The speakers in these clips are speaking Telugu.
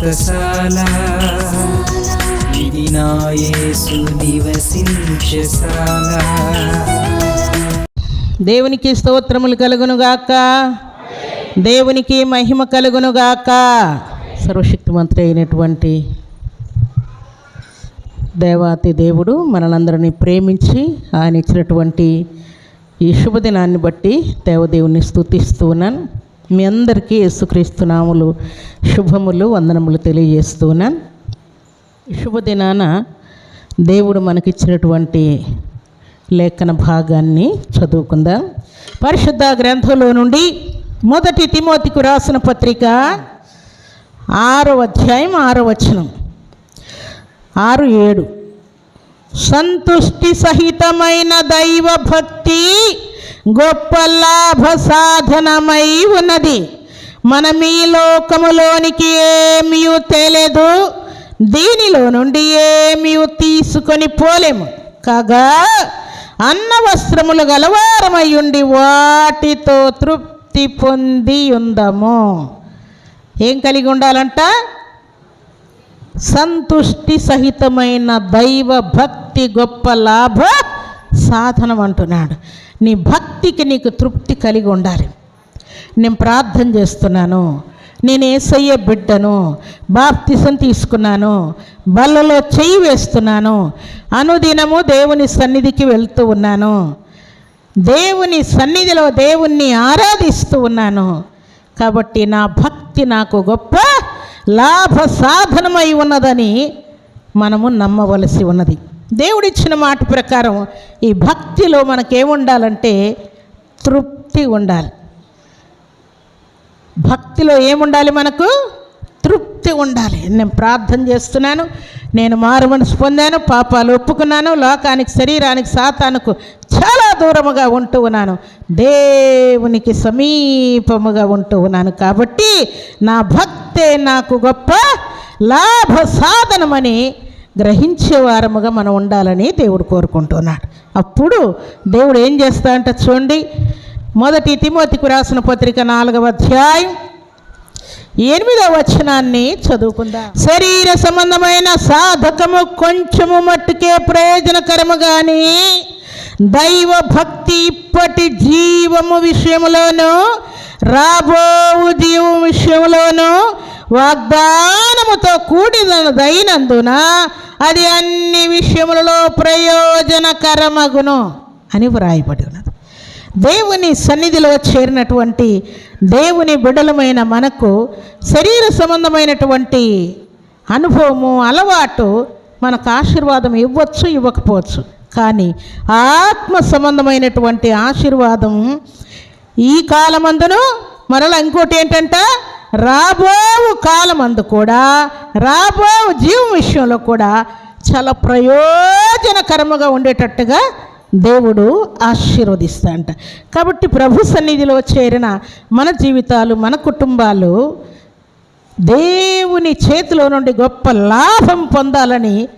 వ్రతశాల ఇది నా నివసించశాల దేవునికి స్తోత్రములు కలుగునుగాక దేవునికి మహిమ కలుగునుగాక సర్వశక్తిమంతుడు అయినటువంటి దేవాతి దేవుడు మనలందరినీ ప్రేమించి ఆయన ఇచ్చినటువంటి ఈ శుభదినాన్ని బట్టి దేవదేవుని స్తుతిస్తూ ఉన్నాను. మీ అందరికీ యేసుక్రీస్తునాములు శుభములు వందనములు తెలియజేస్తూ శుభదినాన దేవుడు మనకిచ్చినటువంటి లేఖన భాగాన్ని చదువుకుందాం. పరిశుద్ధ గ్రంథంలో నుండి మొదటి తిమోతికు రాసిన పత్రిక ఆరో అధ్యాయం ఆరో వచనం. ఆరు ఏడు. సంతుష్టి సహితమైన దైవ భక్తి గొప్ప లాభ సాధనమై ఉన్నది. మనం ఈ లోకములోనికి ఏమీ తెలియదు దీనిలో నుండి ఏమీ తీసుకొని పోలేము. కాగా అన్న వస్త్రములు గలవారమై ఉండి వాటితో తృప్తి పొంది ఉందము. ఏం కలిగి ఉండాలంట? సంతుష్టి సహితమైన దైవ భక్తి గొప్ప లాభ సాధనం అంటున్నాడు నీ భక్తికి నీకు తృప్తి కలిగి ఉండాలి. నేను ప్రార్థన చేస్తున్నాను. నేను ఏసయ్య బిడ్డను బాప్తిసం తీసుకున్నాను. బల్లలో చెయ్యి వేస్తున్నాను. అనుదినము దేవుని సన్నిధికి వెళ్తూ ఉన్నాను. దేవుని సన్నిధిలో దేవుణ్ణి ఆరాధిస్తూ ఉన్నాను. కాబట్టి నా భక్తి నాకు గొప్ప లాభ సాధనమై ఉన్నదని మనము నమ్మవలసి ఉన్నది. దేవుడిచ్చిన మాట ప్రకారం ఈ భక్తిలో మనకేముండాలంటే తృప్తి ఉండాలి. భక్తిలో ఏముండాలి మనకు? తృప్తి ఉండాలి. నేను ప్రార్థన చేస్తున్నాను నేను మారు మనసు పొందాను పాపాలు ఒప్పుకున్నాను లోకానికి శరీరానికి సాతానుకు చాలా దూరముగా ఉంటూ ఉన్నాను. దేవునికి సమీపముగా ఉంటూ ఉన్నాను కాబట్టి నా భక్తే నాకు గొప్ప లాభ సాధనమని గ్రహించే వారముగా మనం ఉండాలని దేవుడు కోరుకుంటున్నాడు. అప్పుడు దేవుడు ఏం చేస్తా అంటే చూడండి మొదటి తిమోతికి రాసిన పత్రిక నాలుగవ అధ్యాయం ఎనిమిదవ వచనాన్ని చదువుకుందాం. శరీర సంబంధమైన సాధకము కొంచెము మట్టుకే ప్రయోజనకరము కానీ దైవ భక్తి ఇప్పటి జీవము రాబో రాబోవు జీవం విషయంలోను వాగ్దానముతో కూడినదైనందున అది అన్ని విషయములలో ప్రయోజనకరమగును అని వ్రాయబడి ఉన్నది. దేవుని సన్నిధిలో చేరినటువంటి దేవుని బిడలమైన మనకు శరీర సంబంధమైనటువంటి అనుభవము అలవాటు మనకు ఆశీర్వాదం ఇవ్వచ్చు ఇవ్వకపోవచ్చు. కానీ ఆత్మ సంబంధమైనటువంటి ఆశీర్వాదం ఈ కాలమందును మరలా ఇంకోటి ఏంటంటే? రాబోవు అందు కూడా రాబోవు జీవం విషయంలో కూడా చాలా ప్రయోజనకరముగా ఉండేటట్టుగా దేవుడు ఆశీర్వదిస్తాడంట. కాబట్టి ప్రభు సన్నిధిలో చేరిన మన జీవితాలు మన కుటుంబాలు దేవుని చేతిలో నుండి గొప్ప లాభం పొందాలని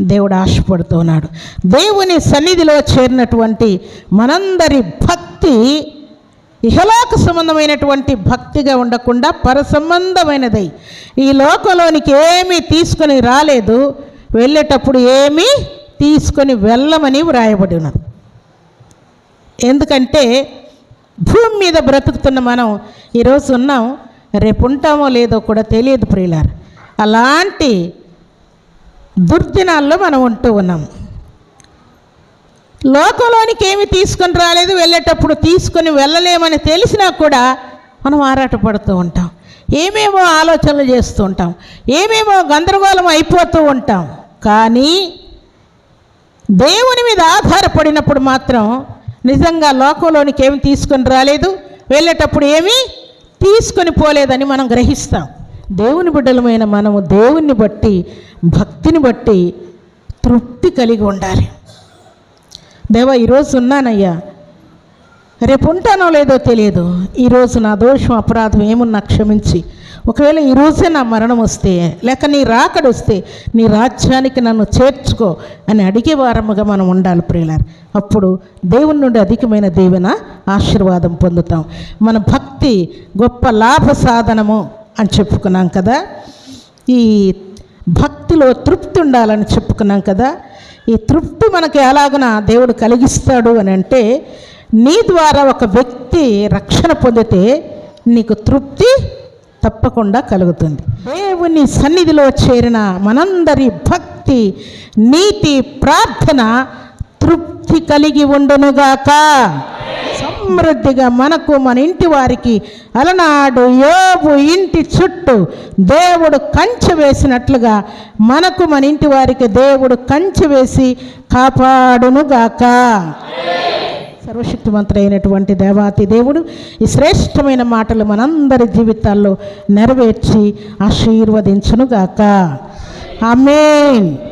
దేవుడు ఆశపడుతున్నాడు. దేవుని సన్నిధిలో చేరినటువంటి మనందరి భక్తి ఇహలోక సంబంధమైనటువంటి భక్తిగా ఉండకుండా పరసంబంధమైనదై ఈ లోకంలోనికి ఏమీ తీసుకొని రాలేదు వెళ్ళేటప్పుడు ఏమీ తీసుకొని వెళ్ళమని వ్రాయబడి ఉన్నది ఎందుకంటే భూమి మీద బ్రతుకుతున్న మనం ఈరోజు ఉన్నాం రేపు ఉంటామో లేదో కూడా తెలియదు ప్రియులారు. అలాంటి దుర్దినాల్లో మనం ఉంటూ ఉన్నాం. లోకంలోనికి ఏమి తీసుకొని రాలేదు వెళ్ళేటప్పుడు తీసుకొని వెళ్ళలేమని తెలిసినా కూడా మనం ఆరాటపడుతూ ఉంటాం. ఏమేమో ఆలోచనలు చేస్తూ ఉంటాం. ఏమేమో గందరగోళం అయిపోతూ ఉంటాం. కానీ దేవుని మీద ఆధారపడినప్పుడు మాత్రం నిజంగా లోకంలోనికి ఏమి తీసుకొని రాలేదు వెళ్ళేటప్పుడు ఏమీ తీసుకొని పోలేదని మనం గ్రహిస్తాం. దేవుని బిడ్డలమైన మనము దేవుణ్ణి బట్టి భక్తిని బట్టి తృప్తి కలిగి ఉండాలి. దేవా ఈరోజు ఉన్నానయ్యా. రేపు ఉంటానో లేదో తెలియదు. ఈరోజు నా దోషం అపరాధం ఏమున్నా క్షమించి. ఒకవేళ ఈరోజే నా మరణం వస్తే లేక నీ రాకడొస్తే నీ రాజ్యానికి నన్ను చేర్చుకో అని అడిగే వారముగా మనం ఉండాలి ప్రియులారు. అప్పుడు దేవుని నుండి అధికమైన దీవెన ఆశీర్వాదం పొందుతాం. మన భక్తి గొప్ప లాభ సాధనము అని చెప్పుకున్నాం కదా. ఈ భక్తిలో తృప్తి ఉండాలని చెప్పుకున్నాం కదా. ఈ తృప్తి మనకి ఎలాగన దేవుడు కలిగిస్తాడు అని అంటే నీ ద్వారా ఒక వ్యక్తి రక్షణ పొందితే నీకు తృప్తి తప్పకుండా కలుగుతుంది. దేవుని సన్నిధిలో చేరిన మనందరి భక్తి నీతి ప్రార్థన తృప్తి కలిగి ఉండునుగాక. సమృద్ధిగా మనకు మన ఇంటి వారికి అలనాడు యోబు ఇంటి చుట్టూ దేవుడు కంచె వేసినట్లుగా మనకు మన ఇంటి వారికి దేవుడు కంచె వేసి కాపాడునుగాక. సర్వశక్తివంతుడైనటువంటి దేవాతి దేవుడు ఈ శ్రేష్టమైన మాటలు మనందరి జీవితాల్లో నెరవేర్చి ఆశీర్వదించునుగాక. ఆమెన్.